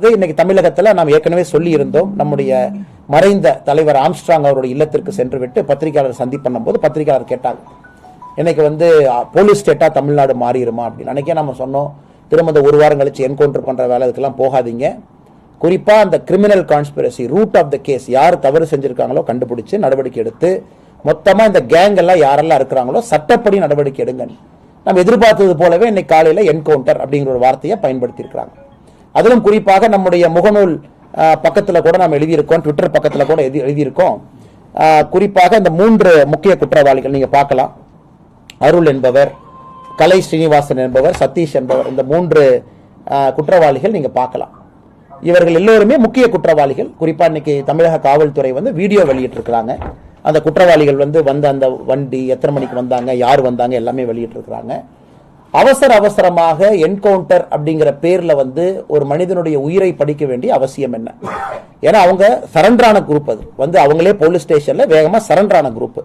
இன்னைக்கு தமிழகத்தில் நாம் ஏற்கனவே சொல்லி இருந்தோம் நம்முடைய மறைந்த தலைவர் ஆம்ஸ்ட்ராங் அவருடைய இல்லத்திற்கு சென்று விட்டு பத்திரிகையாளர் சந்திப்பு பண்ணும்போது பத்திரிகையாளர் கேட்டாங்க. இன்னைக்கு வந்து போலீஸ் ஸ்டேட்டா தமிழ்நாடு மாறிடுமா அப்படின்னு. அன்னைக்கே நம்ம சொன்னோம் திரும்ப இந்த ஒரு வாரம் கழிச்சு என்கவுண்டர் பண்ற வேலை இதுக்கெல்லாம் போகாதீங்க. குறிப்பா அந்த criminal conspiracy root of the case யார் தவறு செஞ்சிருக்காங்களோ கண்டுபிடிச்சு நடவடிக்கை எடுத்து மொத்தமா இந்த கேங் எல்லாம் யாரெல்லாம் இருக்கிறாங்களோ சட்டப்படி நடவடிக்கை எடுங்க நம்ம எதிர்பார்த்தது போலவே இன்னைக்கு காலையில என்கவுண்டர் அப்படிங்கிற ஒரு வார்த்தையை பயன்படுத்தி இருக்கிறாங்க அதிலும் குறிப்பாக நம்முடைய முகநூல் பக்கத்தில் கூட நாம் எழுதியிருக்கோம் ட்விட்டர் பக்கத்தில் கூட எழுதி எழுதியிருக்கோம். குறிப்பாக இந்த மூன்று முக்கிய குற்றவாளிகள் நீங்கள் பார்க்கலாம். அருள் என்பவர் கலை ஸ்ரீனிவாசன் என்பவர் சதீஷ் என்பவர் இந்த மூன்று குற்றவாளிகள் நீங்கள் பார்க்கலாம். இவர்கள் எல்லோருமே முக்கிய குற்றவாளிகள். குறிப்பாக இன்னைக்கு தமிழக காவல்துறை வந்து வீடியோ வெளியிட்டிருக்கிறாங்க. அந்த குற்றவாளிகள் வந்து வந்த அந்த வண்டி எத்தனை மணிக்கு வந்தாங்க யார் வந்தாங்க எல்லாமே வெளியிட்டிருக்கிறாங்க. அவசர அவசரமாக என்கவுண்டர் அப்படிங்கிற பேர்ல வந்து ஒரு மனிதனுடைய உயிரை படிக்க வேண்டிய அவசியம் என்ன? ஏன்னா அவங்க சரண்டரான குரூப் அது. வந்து அவங்களே போலீஸ் ஸ்டேஷன்ல வேகமா சரண்டரான குரூப்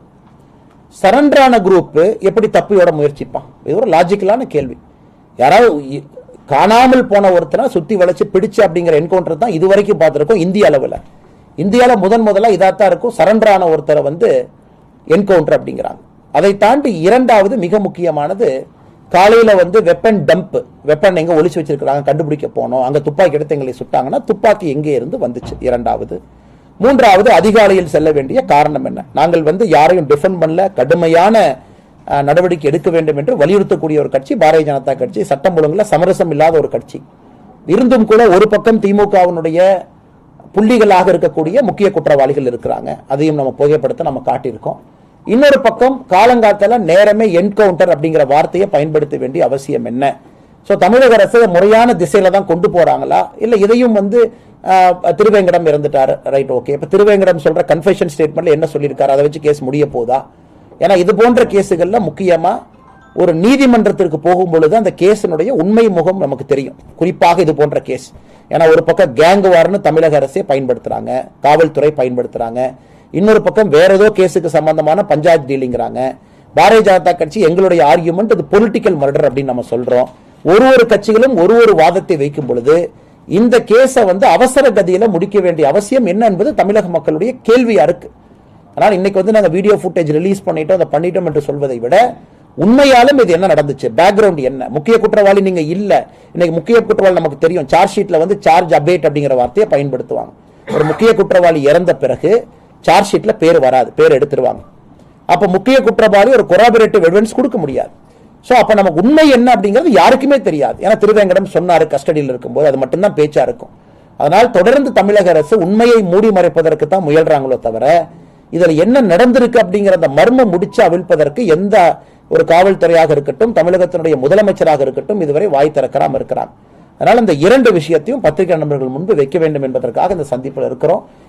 சரண்டரான குரூப் எப்படி தப்பியோட முயற்சிப்பான்? இது ஒரு லாஜிக்கலான கேள்வி. யாராவது காணாமல் போன ஒருத்தனை சுத்தி வளைச்சு பிடிச்சு அப்படிங்கிற என்கவுண்டர் தான் இது வரைக்கும் பார்த்துருக்கோம் இந்திய அளவில். இந்தியாவில் முதன் முதலாக இதாக தான் இருக்கும் சரண்டரான ஒருத்தரை வந்து என்கவுண்டர் அப்படிங்கிறாங்க. அதை தாண்டி இரண்டாவது மிக முக்கியமானது காலையில வந்து வெப்பன் டம்ப் வெப்பன் எங்க ஒழிச்சு வச்சிருக்கிறாங்க கண்டுபிடிக்க போனோம். அங்க துப்பாக்கி எடுத்து எங்களை சுட்டாங்கன்னா துப்பாக்கி எங்கே இருந்து வந்துச்சு? இரண்டாவது. மூன்றாவது அதிகாலையில் செல்ல வேண்டிய காரணம் என்ன? நாங்கள் வந்து யாரையும் டிஃபெண்ட் பண்ணல. கடுமையான நடவடிக்கை எடுக்க வேண்டும் என்று வலியுறுத்தக்கூடிய ஒரு கட்சி பாரதிய ஜனதா கட்சி. சட்டம் ஒழுங்குல சமரசம் இல்லாத ஒரு கட்சி. இருந்தும் கூட ஒரு பக்கம் திமுகவினுடைய புள்ளிகளாக இருக்கக்கூடிய முக்கிய குற்றவாளிகள் இருக்கிறாங்க. அதையும் நம்ம புகைப்படத்தை நம்ம காட்டியிருக்கோம். இன்னொரு பக்கம் காலங்காத்தால நேரமே என்கவுண்டர் அப்படிங்கிற வார்த்தையை பயன்படுத்த வேண்டிய அவசியம் என்ன? ஸோ தமிழக அரசு முறையான திசையில தான் கொண்டு போறாங்களா? இல்லை இதையும் வந்து திருவேங்கடம் இறந்துட்டாரு. ரைட் ஓகே இப்போ திருவேங்கடம் சொல்ற கன்ஃபெஷன் ஸ்டேட்மெண்ட்ல என்ன சொல்லியிருக்காரு? அதை வச்சு கேஸ் முடிய போதா? ஏன்னா இது போன்ற கேஸுகள்ல முக்கியமா ஒரு நீதிமன்றத்திற்கு போகும் பொழுது அந்த கேஸினுடைய உண்மை முகம் நமக்கு தெரியும். குறிப்பாக இது போன்ற கேஸ் ஏன்னா ஒரு பக்கம் கேங் வார்னு தமிழக அரசே பயன்படுத்துறாங்க. காவல்துறை பயன்படுத்துறாங்க. இன்னொரு பக்கம் வேற ஏதோ கேஸுக்கு சம்பந்தமான பஞ்சாயத்து டீலிங்கிறாங்க. பாரதிய ஜனதா கட்சி எங்களுடைய ஆர்கியூமெண்ட் இது பொலிட்டிக்கல் மர்டர் அப்படின்னு நம்ம சொல்றோம். ஒரு ஒரு கட்சிகளும் ஒரு ஒரு வாதத்தை வைக்கும் பொழுது இந்த கேஸை வந்து அவசர கதியில முடிக்க வேண்டிய அவசியம் என்ன என்பது தமிழக மக்களுடைய கேள்வியா இருக்கு ஆனால் இன்னைக்கு வந்து நாங்கள் வீடியோ ஃபுட்டேஜ் ரிலீஸ் பண்ணிட்டோம் அதை பண்ணிட்டோம் என்று சொல்வதை விட உண்மையாலும் இது என்ன நடந்துச்சு? பேக்ரவுண்ட் என்ன? முக்கிய குற்றவாளி நீங்க இல்ல. இன்னைக்கு முக்கிய குற்றவாளி நமக்கு தெரியும். சார்ஜ் ஷீட்ல வந்து சார்ஜ் அப்டேட் அப்படிங்கிற வார்த்தையை பயன்படுத்துவாங்க. ஒரு முக்கிய குற்றவாளி இறந்த பிறகு சார்ஜ் ஷீட்டில் பேர் வராது பேர் எடுத்துருவாங்க. அப்போ முக்கிய குற்றவாளி ஒரு கொராபரேட்டிவ் எவிடன்ஸ் கொடுக்க முடியாது. ஸோ அப்போ நமக்கு உண்மை என்ன அப்படிங்கிறது யாருக்குமே தெரியாது. ஏன்னா திருவேங்கடம் சொன்னாரு கஸ்டடியில் இருக்கும்போது அது மட்டும்தான் பேச்சாக இருக்கும். அதனால் தொடர்ந்து தமிழக அரசு உண்மையை மூடி மறைப்பதற்கு தான் முயல்றாங்களோ தவிர இதில் என்ன நடந்திருக்கு அப்படிங்கிற அந்த மர்மம் முடிச்சு அவிழ்ப்பதற்கு எந்த ஒரு காவல்துறையாக இருக்கட்டும் தமிழகத்தினுடைய முதலமைச்சராக இருக்கட்டும் இதுவரை வாய் திறக்கிறாமல் இருக்கிறாங்க. அதனால் இந்த இரண்டு விஷயத்தையும் பத்திரிகை நண்பர்கள் முன்பு வைக்க வேண்டும் என்பதற்காக இந்த சந்திப்பில் இருக்கிறோம்.